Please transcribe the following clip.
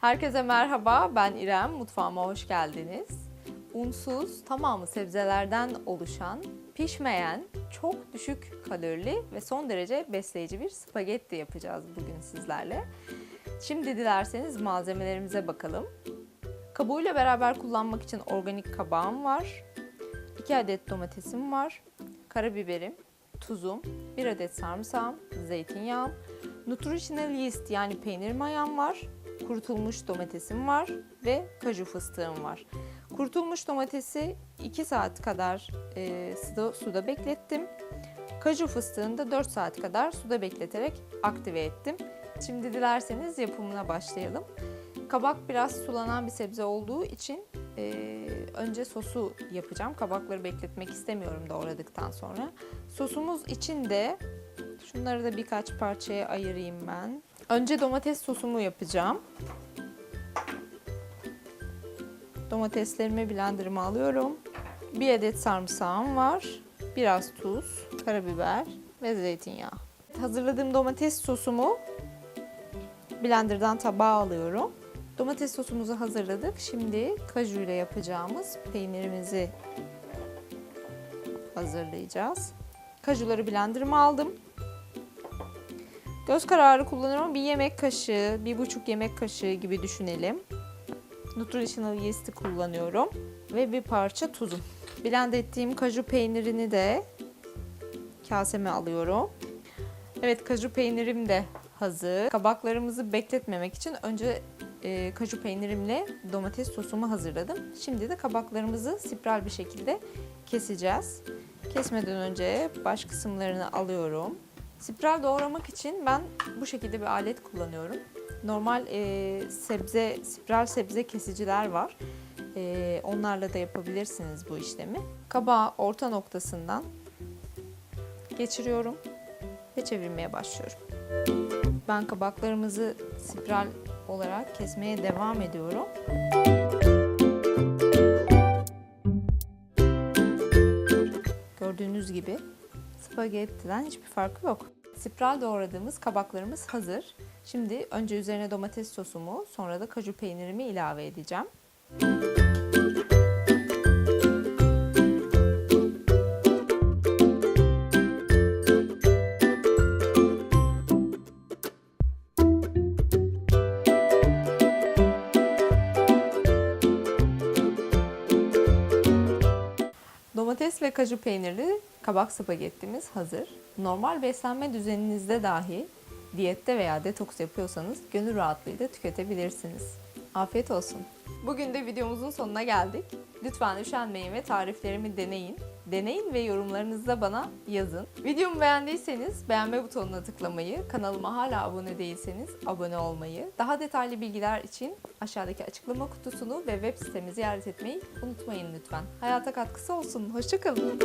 Herkese merhaba, ben İrem. Mutfağıma hoş geldiniz. Unsuz, tamamı sebzelerden oluşan, pişmeyen, çok düşük kalorili ve son derece besleyici bir spagetti yapacağız bugün sizlerle. Şimdi dilerseniz malzemelerimize bakalım. Kabuğuyla beraber kullanmak için organik kabağım var. 2 adet domatesim var. Karabiberim, tuzum, 1 adet sarımsağım, zeytinyağım, nutritional yeast yani peynir mayam var. Kurutulmuş domatesim var ve kaju fıstığım var. Kurutulmuş domatesi 2 saat kadar e, suda, suda beklettim. Kaju fıstığını da 4 saat kadar suda bekleterek aktive ettim. Şimdi dilerseniz yapımına başlayalım. Kabak biraz sulanan bir sebze olduğu için e, önce sosu yapacağım. Kabakları bekletmek istemiyorum doğradıktan sonra. Sosumuz için de şunları da birkaç parçaya ayırayım ben. Önce domates sosumu yapacağım. Domateslerimi blenderıma alıyorum. Bir adet sarımsağım var. Biraz tuz, karabiber ve zeytinyağı. Hazırladığım domates sosumu blenderdan tabağa alıyorum. Domates sosumuzu hazırladık. Şimdi kaju ile yapacağımız peynirimizi hazırlayacağız. Kajuları blenderıma aldım. Göz kararı kullanıyorum. Bir yemek kaşığı, bir buçuk yemek kaşığı gibi düşünelim. Nutritional yeast'i kullanıyorum. Ve bir parça tuzum. Blend ettiğim kaju peynirini de kaseme alıyorum. Evet kaju peynirim de hazır. Kabaklarımızı bekletmemek için önce e, kaju peynirimle domates sosumu hazırladım. Şimdi de kabaklarımızı spiral bir şekilde keseceğiz. Kesmeden önce baş kısımlarını alıyorum. Spiral doğramak için ben bu şekilde bir alet kullanıyorum. Normal e, sebze, spiral sebze kesiciler var. E, onlarla da yapabilirsiniz bu işlemi. Kabağı orta noktasından geçiriyorum ve çevirmeye başlıyorum. Ben kabaklarımızı spiral olarak kesmeye devam ediyorum. Gördüğünüz gibi spagettiden hiçbir farkı yok. Spiral doğradığımız kabaklarımız hazır. Şimdi önce üzerine domates sosumu, sonra da kaju peynirimi ilave edeceğim. Domates ve kaju peynirli kabak spagettimiz hazır. Normal beslenme düzeninizde dahi diyette veya detoks yapıyorsanız gönül rahatlığıyla tüketebilirsiniz. Afiyet olsun. Bugün de videomuzun sonuna geldik. Lütfen üşenmeyin ve tariflerimi deneyin. Deneyin ve yorumlarınızı da bana yazın. Videomu beğendiyseniz beğenme butonuna tıklamayı, kanalıma hala abone değilseniz abone olmayı, daha detaylı bilgiler için aşağıdaki açıklama kutusunu ve web sitemi ziyaret etmeyi unutmayın lütfen. Hayata katkısı olsun. Hoşçakalın.